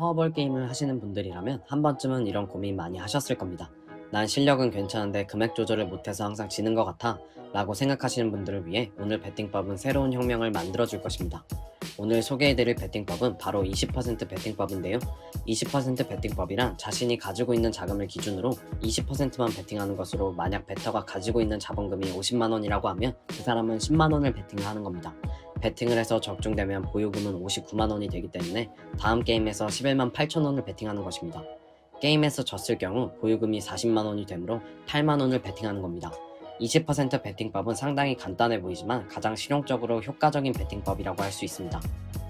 파워볼 게임을 하시는 분들이라면 한 번쯤은 이런 고민 많이 하셨을 겁니다. 난 실력은 괜찮은데 금액 조절을 못해서 항상 지는 것 같아 라고 생각하시는 분들을 위해 오늘 베팅법은 새로운 혁명을 만들어 줄 것입니다. 오늘 소개해드릴 베팅법은 바로 20% 베팅법인데요. 20% 베팅법이란 자신이 가지고 있는 자금을 기준으로 20%만 베팅하는 것으로 만약 베터가 가지고 있는 자본금이 50만원이라고 하면 그 사람은 10만원을 베팅을 하는 겁니다. 베팅을 해서 적중되면 보유금은 59만원이 되기 때문에 다음 게임에서 11만 8천원을 베팅하는 것입니다. 게임에서 졌을 경우 보유금이 40만원이 되므로 8만원을 베팅하는 겁니다. 20% 베팅법은 상당히 간단해 보이지만 가장 실용적으로 효과적인 베팅법이라고 할 수 있습니다.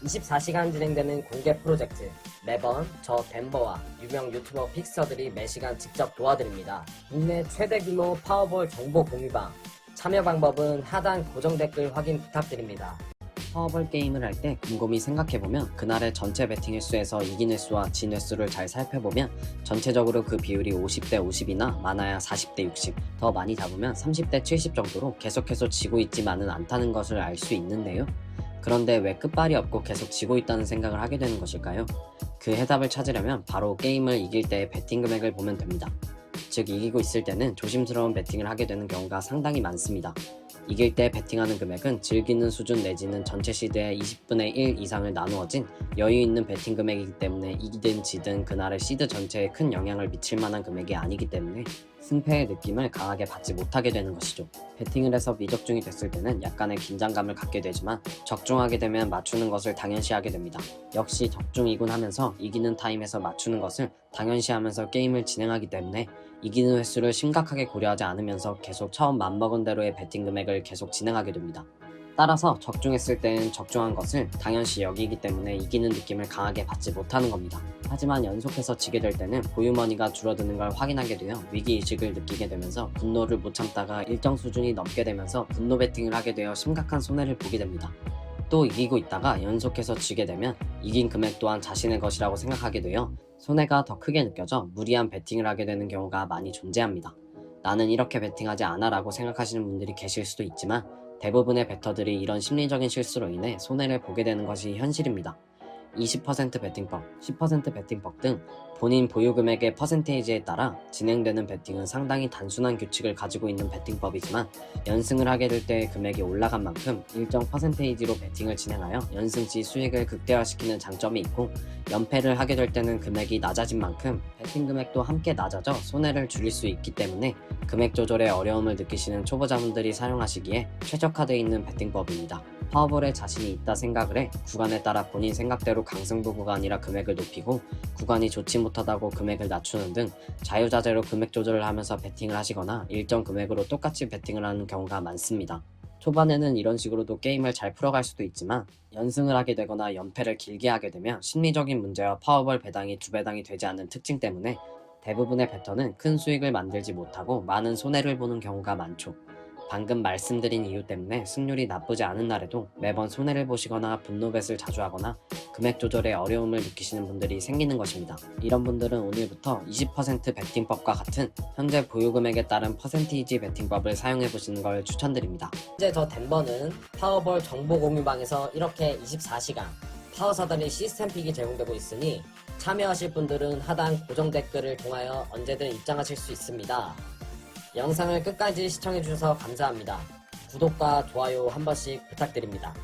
24시간 진행되는 공개 프로젝트. 매번 저 덴버와 유명 유튜버 픽서들이 매시간 직접 도와드립니다. 국내 최대 규모 파워볼 정보 공유방. 참여 방법은 하단 고정 댓글 확인 부탁드립니다. 파워볼 게임을 할 때 곰곰이 생각해보면 그날의 전체 베팅 횟수에서 이긴 횟수와 진 횟수를 잘 살펴보면 전체적으로 그 비율이 50대 50이나 많아야 40대 60, 더 많이 잡으면 30대 70 정도로 계속해서 지고 있지만은 않다는 것을 알 수 있는데요. 그런데 왜 끝발이 없고 계속 지고 있다는 생각을 하게 되는 것일까요? 그 해답을 찾으려면 바로 게임을 이길 때의 베팅 금액을 보면 됩니다. 즉 이기고 있을 때는 조심스러운 베팅을 하게 되는 경우가 상당히 많습니다. 이길 때 베팅하는 금액은 즐기는 수준 내지는 전체 시드의 20분의 1 이상을 나누어진 여유 있는 베팅 금액이기 때문에 이기든 지든 그날의 시드 전체에 큰 영향을 미칠 만한 금액이 아니기 때문에 승패의 느낌을 강하게 받지 못하게 되는 것이죠. 베팅을 해서 미적중이 됐을 때는 약간의 긴장감을 갖게 되지만 적중하게 되면 맞추는 것을 당연시하게 됩니다. 역시 적중이군 하면서 이기는 타임에서 맞추는 것을 당연시하면서 게임을 진행하기 때문에 이기는 횟수를 심각하게 고려하지 않으면서 계속 처음 맘먹은 대로의 베팅 금액을 계속 진행하게 됩니다. 따라서 적중했을 때는 적중한 것을 당연시 여기기 때문에 이기는 느낌을 강하게 받지 못하는 겁니다. 하지만 연속해서 지게 될 때는 보유머니가 줄어드는 걸 확인하게 되어 위기의식을 느끼게 되면서 분노를 못 참다가 일정 수준이 넘게 되면서 분노 베팅을 하게 되어 심각한 손해를 보게 됩니다. 또 이기고 있다가 연속해서 지게 되면 이긴 금액 또한 자신의 것이라고 생각하게 되어 손해가 더 크게 느껴져 무리한 베팅을 하게 되는 경우가 많이 존재합니다. 나는 이렇게 베팅하지 않아 라고 생각하시는 분들이 계실 수도 있지만 대부분의 베터들이 이런 심리적인 실수로 인해 손해를 보게 되는 것이 현실입니다. 20% 베팅법, 10% 베팅법 등 본인 보유 금액의 퍼센테이지에 따라 진행되는 베팅은 상당히 단순한 규칙을 가지고 있는 베팅법이지만 연승을 하게 될때 금액이 올라간 만큼 일정 퍼센테이지로 베팅을 진행하여 연승 시 수익을 극대화시키는 장점이 있고 연패를 하게 될 때는 금액이 낮아진 만큼 베팅 금액도 함께 낮아져 손해를 줄일 수 있기 때문에 금액 조절에 어려움을 느끼시는 초보자분들이 사용하시기에 최적화되어 있는 베팅법입니다. 파워볼에 자신이 있다 생각을 해 구간에 따라 본인 생각대로 강승부 구간이라 금액을 높이고 구간이 좋지 못하다고 금액을 낮추는 등 자유자재로 금액 조절을 하면서 베팅을 하시거나 일정 금액으로 똑같이 베팅을 하는 경우가 많습니다. 초반에는 이런 식으로도 게임을 잘 풀어갈 수도 있지만 연승을 하게 되거나 연패를 길게 하게 되면 심리적인 문제와 파워볼 배당이 두 배당이 되지 않는 특징 때문에 대부분의 배터는 큰 수익을 만들지 못하고 많은 손해를 보는 경우가 많죠. 방금 말씀드린 이유 때문에 승률이 나쁘지 않은 날에도 매번 손해를 보시거나 분노뱃을 자주 하거나 금액 조절에 어려움을 느끼시는 분들이 생기는 것입니다. 이런 분들은 오늘부터 20% 베팅법과 같은 현재 보유 금액에 따른 퍼센티지 베팅법을 사용해 보시는 걸 추천드립니다. 현재 저 덴버는 파워볼 정보 공유방에서 이렇게 24시간 파워 사다리 시스템 픽이 제공되고 있으니 참여하실 분들은 하단 고정 댓글을 통하여 언제든 입장하실 수 있습니다. 영상을 끝까지 시청해주셔서 감사합니다. 구독과 좋아요 한 번씩 부탁드립니다.